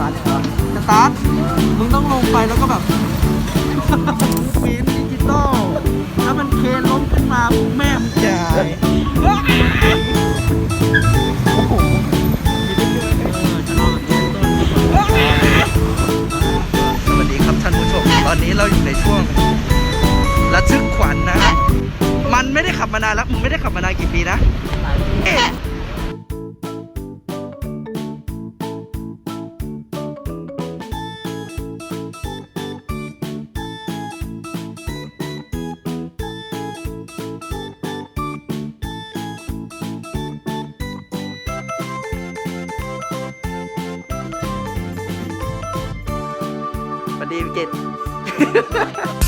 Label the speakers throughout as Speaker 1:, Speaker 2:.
Speaker 1: ตาร์ทยังไงวะ
Speaker 2: สตาร์ทมึงต้องลงไปแล้วก็แบบปีนดิจิตอลถ้ามันเคนล้มขึ้นมาแม่มึงจ่ายโอ้โหสวัสดีครับท่านผู้ชม ตอนนี้เราอยู่ในช่วงระทึกขวัญนะฮะมันไม่ได้ขับมานานแล้ว มึงไม่ได้ขับมานานกี่ปีนะเอ๊ะสวั สดีพี่เกด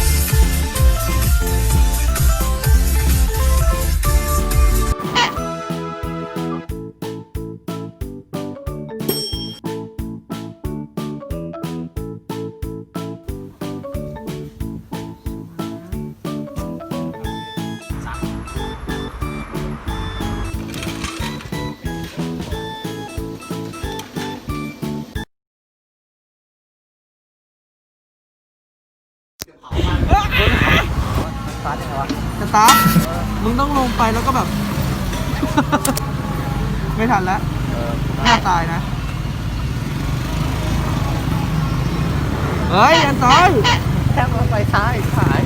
Speaker 1: สตาร์ทยังไงวะ
Speaker 2: สตาร์ทมึงต้องลงไปแล้วก็แบบ ไม่ทันแล้ว
Speaker 1: เออ
Speaker 2: หน้าตายนะ เฮ้ย อันตอย
Speaker 1: แค่มาไปท้ายขาย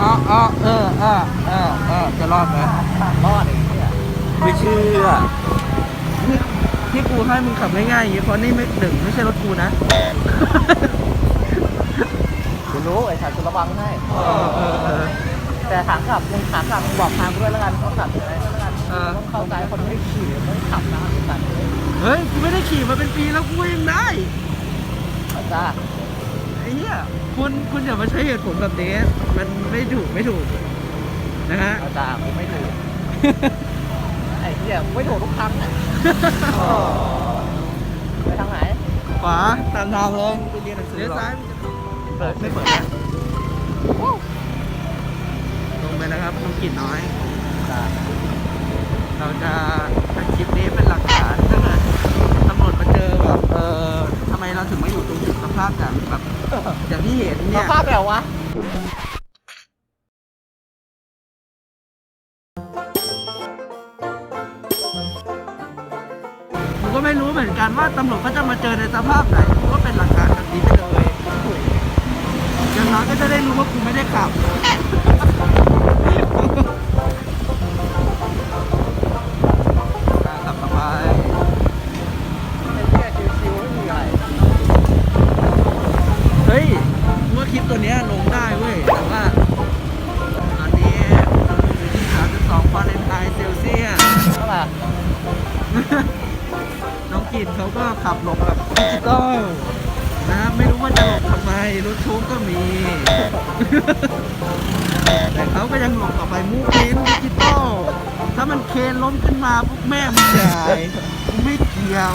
Speaker 2: อ๋ออ๋อเออเออเออเออจะรอดไหม
Speaker 1: รอดไอ้เนี่ย
Speaker 2: ไม่เชื่อที่กูให้มึงขับง่ายๆอย่างนี้เพราะนี่ไม่หนึ่งไม่ใช่รถกูนะ
Speaker 1: กู รู้ไอ้สัตว์กูระวังให้
Speaker 2: เออเออเออ
Speaker 1: แต่ถามกลับมึงถามกลับมึงบอกทางกูด้วยแล้วกันเขาขับยังไงก็แล้วกัน
Speaker 2: เออ
Speaker 1: ต้องเข้าใจคนไม่ขี่ไม่ขับนะไอ้สัตว์
Speaker 2: เฮ้ยกูไม่ได้ขี่มาเป็นปีแล้วกูยังได้
Speaker 1: เข้าใจ
Speaker 2: ไอ้เหี้ยคุณคุณอย่ามาใช้เหตุผลแบบนี้มันไม่ถูกไม่ถูกนะฮะ
Speaker 1: เข้าใจกูไม่ถูกไอ้เหี้ยไม่ถูกทุกครั้งอะไปทางไหน
Speaker 2: ขวาตามทางเลย
Speaker 1: ไปเรียนหนังสือ
Speaker 2: เลี้ยว
Speaker 1: หรอ
Speaker 2: ซ้าย
Speaker 1: เปิด
Speaker 2: ไม่เปิดนะลงไปนะครับน้องกินน้อย
Speaker 1: จ้ะ
Speaker 2: เราจะอัดคลิปนี้เป็นหลักฐานถ้าเกิดตำรวจมาเจอแบบเออทำไมเราถึงไม่อยู่ตรงจุดสภาพแบบแบบอย่างที่เห็น
Speaker 1: ส
Speaker 2: เนี่ย
Speaker 1: ภาพแบบวะ
Speaker 2: ผมก็ไม่รู้เหมือนกันว่าตำรวจเขาจะมาเจอในสภาพไหนผมก็เป็นหลักฐานแบบนี้ไปเลย อย่างน้อยก็จะได้รู้ว่ากูไม่ได้กลับ มันเคนล้มขึ้นมาพวกแม่มึงจ่ายกูไม่เกี่ยว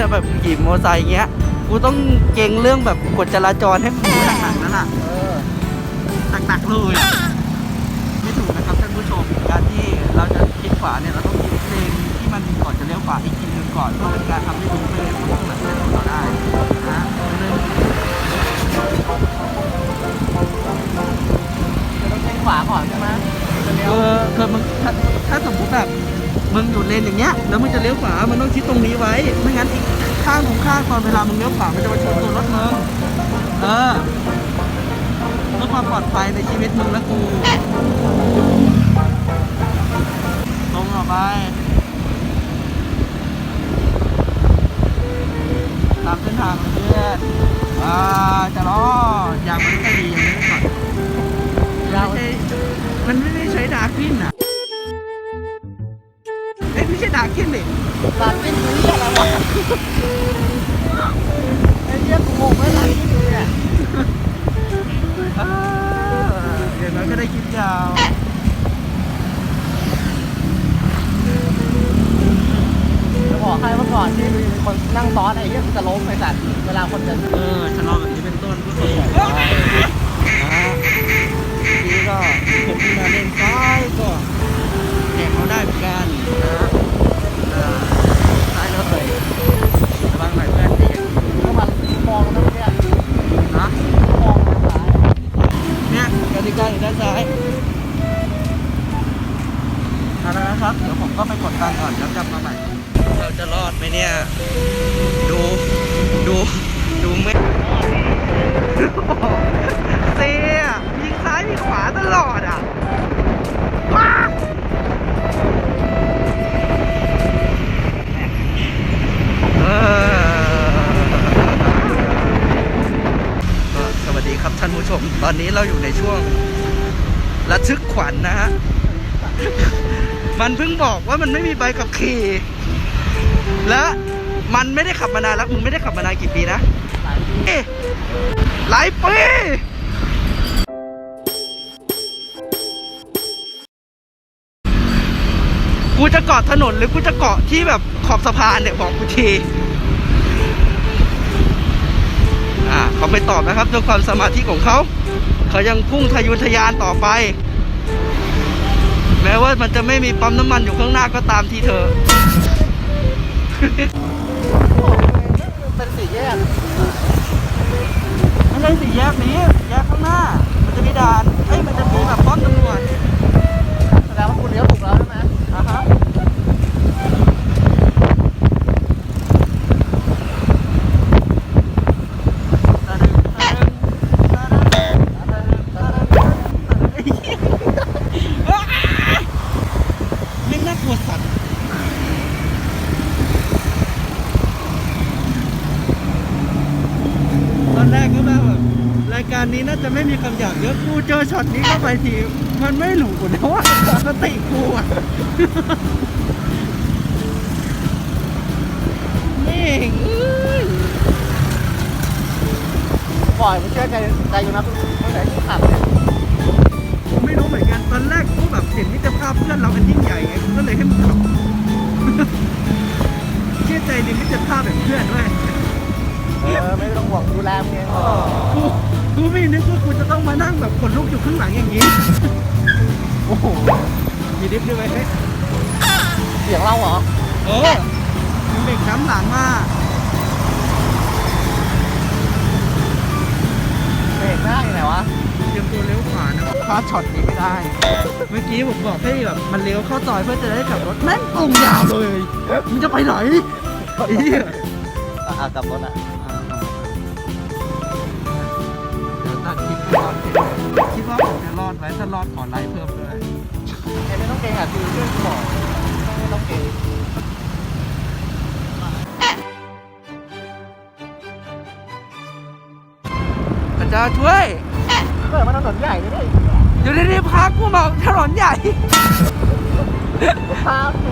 Speaker 2: จะแบบขี่มอเตอร์ไซค์อย่างเงี้ย กูต้องเก่งเรื่องแบบกฎจราจรให้มันหนักๆนั่นแหละหนักๆเลยไม่ถูกนะครับท่านผู้ชม การที่เราจะคิดขวาเนี่ยเราต้องคิดเพลงที่มันก่อนจะเลี้ยวขวาอีกทีหนึงก่อนเพื่อเป็นการทำให้รู้ไปเลยว่าตรงหนจะตรงเราได้น
Speaker 1: ม
Speaker 2: มติแบบมึงอยู่เลนอย่างเงี้ยแล้วมึงจะเลี้ยวขวามันต้องคิดตรงนี้ไว้ ไม่งั้นอีกข้างตรงข้างตอนเวลามึงเลี้ยวขวามันจะมาชนตัวรถมึงเออเพื่อความปลอดภัยในชีวิตมึงและกูตรงออกไปตามเส้นทางเพื่อนอ่าจะรอดยางมันไม่ค่อยดียังไม่ได้ก่อนมันไม่ใช่มันไม่ได้ใช้ดาร์กวินอะ เอ้ยไม่ใช่ดาร์กวินดิ
Speaker 1: ตาเป็นนี้อะไรวะไอ้เหี้ยกูงงไม่ไรเนี่ย
Speaker 2: อ่าอย่างน้อยก็ได้คลิปยาว
Speaker 1: จะบอกให้เมื่อก่อนที่มีคนนั่งซ้อนไอ้เหี้ยกูจะล้มไปสัตว์เวลาคนจะ
Speaker 2: เออชะลอแบบนี้เป็นต้นก็คือแบบว่านะฮะทีก็ผมที่มาเล่นซ้ายก็แข่งเขาได้เหมือนกันนะ องต
Speaker 1: รงเนี้ย
Speaker 2: นะ
Speaker 1: มองทางซ้าย
Speaker 2: เนี่ยกติกาอยู่ด้านซ้ายเอาละนะครับ เดี๋ยวผมก็ไปกดตังก่อนแล้วกลับมาใหม่ เราจะรอดไหมเนี่ย ดู ดู ดูไม่เสียยิงซ้ายยิงขวาตลอดอะ อนนี้เราอยู่ในช่วงระทึกขวัญนะฮะ มันเพิ่งบอกว่ามันไม่มีใบขับขี่ และมันไม่ได้ขับมานานแล้วมึงไม่ได้ขับมานานกี่ปีนะ
Speaker 1: หลายที
Speaker 2: เอ๊ะหลายปีกูจะเกาะถนนหรือกูจะเกาะที่แบบขอบสะพานเนี่ยบอกกูที อ่า เขาไปตอบนะครับด้วยความสมาธิของเขาเขายังพุ่งทะยุทะยานต่อไป แม้ว่ามันจะไม่มีปั๊มน้ำมันอยู่ข้างหน้าก็ตามทีเธอ
Speaker 1: เป็นสี่แยก
Speaker 2: ไม่ใช่สี่แยกนี้แยกข้างหน้า มันจะมีด่านเอ้ยมันจะมีแบบป้อมตำรวจ
Speaker 1: แสดงว่าคุณเลี้ยวถูกแล้วใช่ไหม
Speaker 2: อะฮะตะดึงตะดึงตะดึงตะดึงตะดึงตะดึงอ้าวแม่งน่ากลัวสัตว์ ต อนแรกก็แบบแบบรายการนี้น่าจะไม่มีคำหยาบเยอะกูเจอช็อตนี้เข้าไปที มันไม่หลูกนะว่าสติกูอะ นี่งเอ้ย
Speaker 1: ปล่อยมันเชื่อใจใจอยู่นะตั้งแต่ที่ขับเนี่ย
Speaker 2: ผมไม่รู้เหมือนกันตอนแรกกูแบบเห็นมิตรภาพเพื่อนเราเป็นยิ่งใหญ่ไงกูก็เลยให้มันขับ เชื่อใจในมิตรภาพแบบเพื่อนด้วย
Speaker 1: เออไม่ต้องห่วงดูแลมึงเอง
Speaker 2: กูกูไม่นึกว่ากูจะต้องมานั่งแบบขนลุกอยู่ข้างหลังอย่างนี้ โอ้โห มีดิฟด้วยไหมเฮ้ย
Speaker 1: เสียงเราเหรอ
Speaker 2: เออมันเบรกน้ำหลังมา
Speaker 1: เบรกหน้าอยู่ไหนวะ
Speaker 2: เตรียมตัวเลี้ยวขวานะพลาดช็อตนี้ไม่ได้ เมื่อกี้ผมบอกให้แบบมันเลี้ยวเข้าซอยเพื่อจะได้กลับรถแม่งตรงยาวเลยมึงจะไปไหนไอ้เหี้ย
Speaker 1: อะกลับรถอะ
Speaker 2: ผมจะรอดไหมถ้ารอดขอไลค์เพิ่มด้วย
Speaker 1: เอ้ยไม่ต้องเกรงอะคือเพื่อนกูบอกไม่ต้องเกรง
Speaker 2: อาจารย์ช่วย
Speaker 1: เปิดมาถนนใหญ่เลยดิ
Speaker 2: เดี๋ยวนี้พักกูมาถนนใหญ่
Speaker 1: พาถ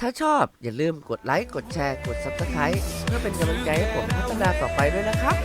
Speaker 3: ถ้าชอบอย่าลืมกดไลค์ กดแชร์ กด Subscribe เพื่อเป็นกำลังใจให้ผมพัฒนาต่อไปด้วยนะครับ